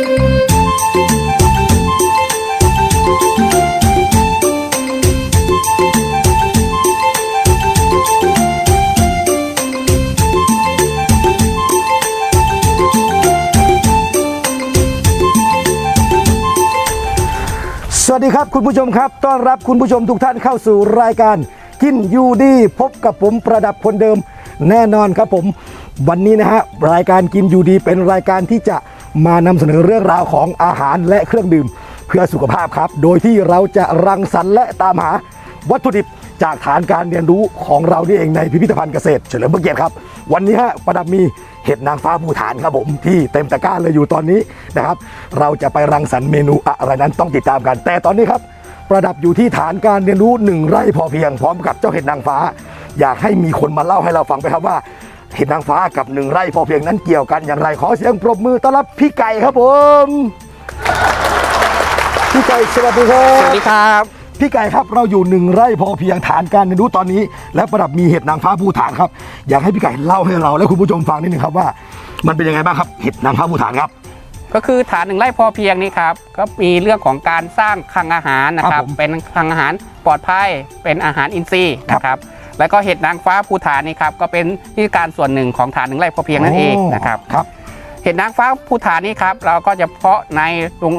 สวัสดีครับคุณผู้ชมครับ ต้อนรับคุณผู้ชมทุกท่านเข้าสู่รายการกินยูดีพบกับผมประดับคนเดิมแน่นอนครับผม วันนี้นะฮะรายการกินยูดีเป็นรายการที่จะ มานำเสนอเรื่องราวของอาหารและเครื่องดื่มเพื่อสุขภาพครับ โดยที่เราจะรังสรรค์และตามหาวัตถุดิบจากฐานการเรียนรู้ของเรานี่เองในพิพิธภัณฑ์เกษตรเฉลิมพระเกียรติครับ วันนี้ฮะประดับมีเห็ดนางฟ้าภูฐานครับผมที่เต็มตะกร้าเลยอยู่ตอนนี้นะครับ เราจะไปรังสรรค์เมนูอะไรนั้นต้องติดตามกัน แต่ตอนนี้ครับประดับอยู่ที่ฐานการเรียนรู้หนึ่งไร่พอเพียงพร้อมกับเจ้าเห็ดนางฟ้า อยากให้มีคนมาเล่าให้เราฟังไปครับว่า เห็ดนางฟ้ากับหนึ่งไร่พอเพียงนั้นเกี่ยวกันอย่างไรขอเสียงปรบมือต้อนรับพี่ไก่ครับผมพี่ไก่สวัสดีครัสวับสดีครับ พี่ไก่ครับเราอยู่หนึ่งไร่พอเพียงฐานการเรียนรู้ตอนนี้ และประดับมีเห็ดนางฟ้าภูฐานครับ อยากให้พี่ไก่เล่าให้เราและคุณผู้ชมฟังนิดนึงครับว่า มันเป็นยังไงบ้างครับเห็ดนางฟ้าภูฐานครับ ก็คือฐานหนึ่งไร่พอเพียงนี้ครับก็มีเรื่องของการสร้างคลังอาหารนะคครัรับบผมเป็นคลังอาหารปลอดภัยเป็นอาหารอินทรีย์ครับนะครับ แล้วก็เห็ดนางฟ้าภูฐานนี่ครับก็เป็นที่การส่วนหนึ่งของฐานหนึ่งไร่พอเพียงนั่นเองนะครับครับ เห็ดนางฟ้าภูฐานนี่ครับเราก็จะเพาะในโรง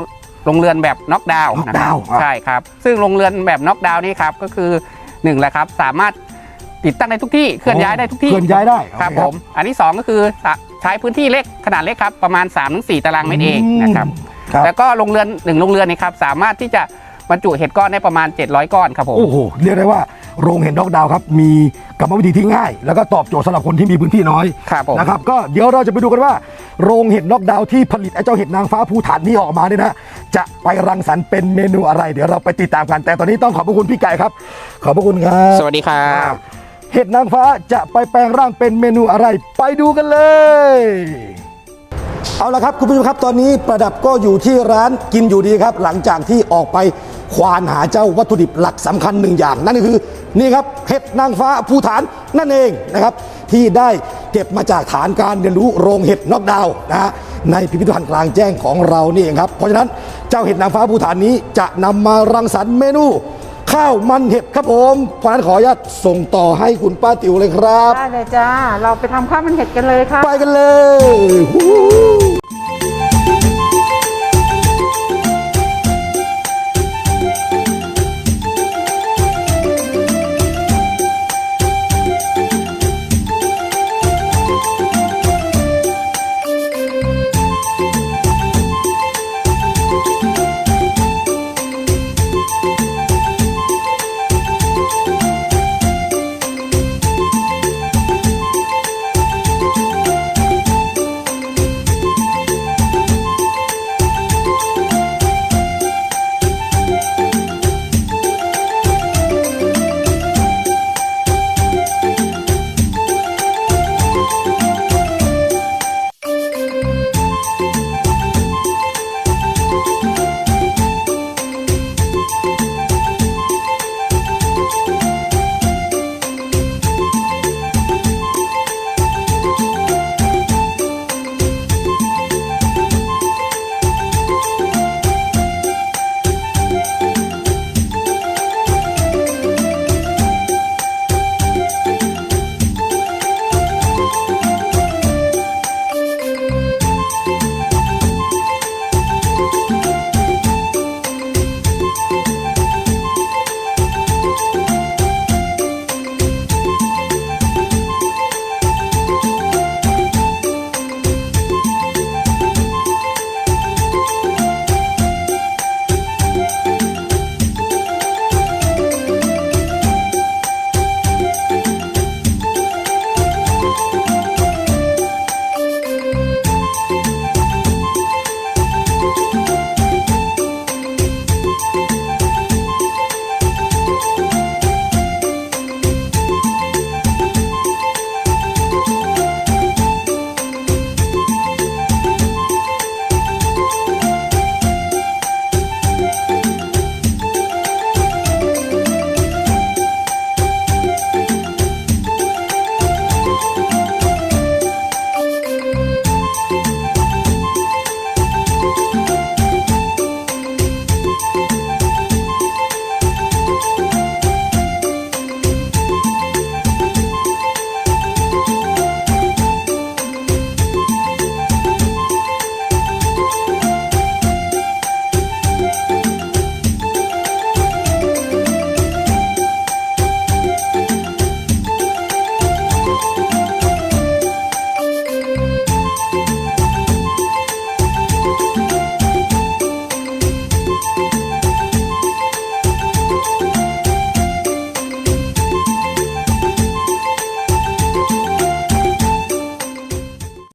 โรงเรือนแบบน็อกดาวน์น็อกนะคดารับวน์ครับใช่ครับ ซึ่งโรงเรือนแบบน็อกดาวน์นี่ครับก็คือหนึ่งแหละครับสามารถติดตั้งได้ทุกที่เคลื่อนย้ายได้ทุกที่เคลื่อนย้ายได้ครับโอเผมอันที่ 2 ก็คือใช้พื้นที่เล็กขนาดเล็กครับประมาณ3-4ตารางเมตรเองนะครับครับแล้วก็โรงเรือนหนึ่งโรงเรือนนี่ครับสามารถที่จะบรรจุเห็ดก้อนได้ประมาณ 700 ก้อนครับผมโอ้โหเรียกได้ว่า โรงเห็ดนอกดาวน์ครับ มีกรรมวิธีที่ง่าย แล้วก็ตอบโจทย์สำหรับคนที่มีพื้นที่น้อยครับผม นะครับก็เดี๋ยวเราจะไปดูกันว่า โรงเห็ดนอกดาวน์ที่ผลิตไอ้เจ้าเห็ดนางฟ้าภูฐานนี้ออกมาเนี่ยนะจะไปรังสรรค์เป็นเมนูอะไร เดี๋ยวเราไปติดตามกันแต่ตอนนี้ต้องขอบพระคุณพี่ไก่ครับ ขอบพระคุณครับสวัสดีครับเห็ดนางฟ้าจะไปแปลงร่างเป็นเมนูอะไร ไปดูกันเลย เอาละครับคุณผู้ชมครับตอนนี้ประดับก็อยู่ที่ร้านกินอยู่ดีครับ หลังจากที่ออกไป ควานหาเจ้าวัตถุดิบหลักสำคัญหนึ่งอย่าง นั่นก็คือนี่ครับเห็ดนางฟ้าภูฐานนั่นเองนะครับ ที่ได้เก็บมาจากฐานการเรียนรู้โรงเห็ดนอกดาวน์นะฮะในพิพิธภัณฑ์กลางแจ้งของเรานี่เองครับเพราะฉะนั้นเจ้าเห็ดนางฟ้าภูฐานนี้จะนำมารังสรรค์เมนูข้าวมันเห็ดครับผมเพราะฉะนั้นขออนุญาตส่งต่อให้คุณป้าติ๋วเลยครับได้เลยจ้าเราไปทำข้าวมันเห็ดกันเลยค่ะไปกันเลยฮู้